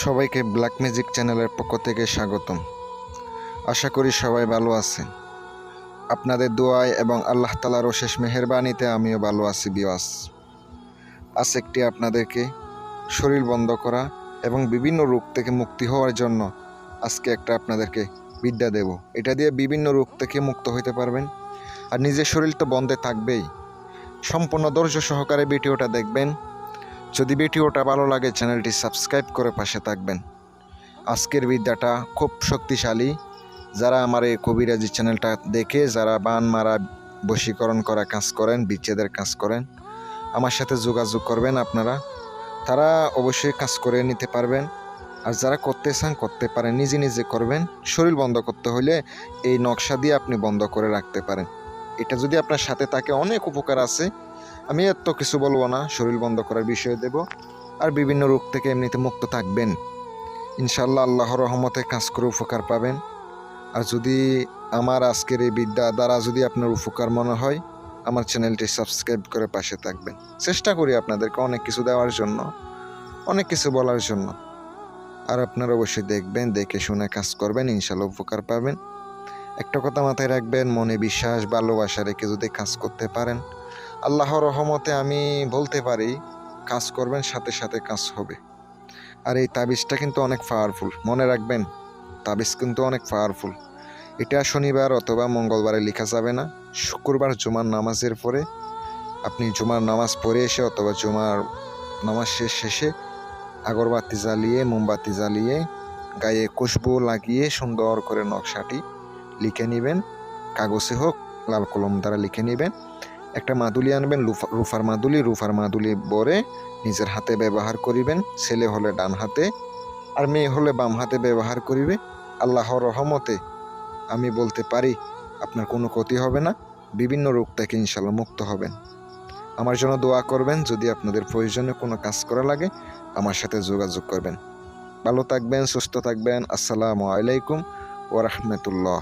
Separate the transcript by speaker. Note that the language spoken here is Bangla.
Speaker 1: সবাইকে ব্ল্যাক ম্যাজিক চ্যানেলের পক্ষ থেকে স্বাগতম। আশা করি সবাই ভালো আছেন। আপনাদের দোয়ায় এবং আল্লাহ তালার অশেষ মেহেরবানিতে আমিও ভালো আছি বিওয়াস আজ একটি আপনাদেরকে শরীর বন্ধ করা এবং বিভিন্ন রোগ থেকে মুক্তি হওয়ার জন্য আজকে একটা আপনাদেরকে বিদ্যা দেব। এটা দিয়ে বিভিন্ন রোগ থেকে মুক্ত হইতে পারবেন। আর নিজের শরীর তো বন্ধে থাকবেই। সম্পূর্ণ ধৈর্য সহকারে ভিডিওটা দেখবেন। যদি ভিডিওটা ভালো লাগে, চ্যানেলটি সাবস্ক্রাইব করে পাশে থাকবেন। আজকের বিদ্যাটা খুব শক্তিশালী। যারা আমার এই কবিরাজি চ্যানেলটা দেখে, যারা বান মারা, বশীকরণ করা কাজ করেন, বিচ্ছেদের কাজ করেন, আমার সাথে যোগাযোগ করবেন আপনারা। তারা অবশ্যই কাজ করে নিতে পারবেন। আর যারা করতে চান, করতে পারেন, নিজে নিজে করবেন। শরীর বন্ধ করতে হলে এই নকশা দিয়ে আপনি বন্ধ করে রাখতে পারেন। এটা যদি আপনার সাথে থাকে, অনেক উপকার আছে। আমি এত কিছু বলব না, শরীর বন্ধ করার বিষয়ে দেব, আর বিভিন্ন রোগ থেকে এমনিতে মুক্ত থাকবেন। ইনশাল্লাহ আল্লাহর রহমতে কাজ করে উপকার পাবেন। আর যদি আমার আজকের এই বিদ্যা দ্বারা যদি আপনার উপকার মনে হয়, আমার চ্যানেলটি সাবস্ক্রাইব করে পাশে থাকবেন। চেষ্টা করি আপনাদেরকে অনেক কিছু দেওয়ার জন্য, অনেক কিছু বলার জন্য। আর আপনারা অবশ্যই দেখবেন, দেখে শুনে কাজ করবেন ইনশাল্লাহ উপকার পাবেন। একটা কথা মাথায় রাখবেন, মনে বিশ্বাস ভালোবাসা রেখে যদি কাজ করতে পারেন, আল্লাহর রহমতে আমি বলতে পারি, কাজ করবেন, সাথে সাথে কাজ হবে। আর এই তাবিজটা কিন্তু অনেক পাওয়ারফুল মনে রাখবেন, তাবিজ কিন্তু অনেক পাওয়ারফুল এটা শনিবার অথবা মঙ্গলবারে লেখা যাবে না। শুক্রবার জুমার নামাজের পরে, আপনি জুমার নামাজ পড়ে এসে অথবা জুমার নামাজ শেষ শেষে আগরবাতি জ্বালিয়ে, মোমবাতি জ্বালিয়ে, গায়ে খুশবু লাগিয়ে সুন্দর করে নকশাটি লিখে নেবেন, কাগজে হোক, লাল কলম দ্বারা লিখে নেবেন। একটা মাদুলি আনবেন রুফার মাদুলি রুফার মাদুলি বরে নিজের হাতে ব্যবহার করিবেন, ছেলে হলে ডান হাতে, আর মেয়ে হলে বাম হাতে ব্যবহার করিবে। আল্লাহর রহমতে আমি বলতে পারি, আপনার কোনো ক্ষতি হবে না, বিভিন্ন রোগ থেকে ইনশাল্লাহ মুক্ত হবেন। আমার জন্য দোয়া করবেন, যদি আপনাদের প্রয়োজনে কোনো কাজ করা লাগে, আমার সাথে যোগাযোগ করবেন। ভালো থাকবেন, সুস্থ থাকবেন, আসসালামু আলাইকুম। ওরহমতুল্লাহ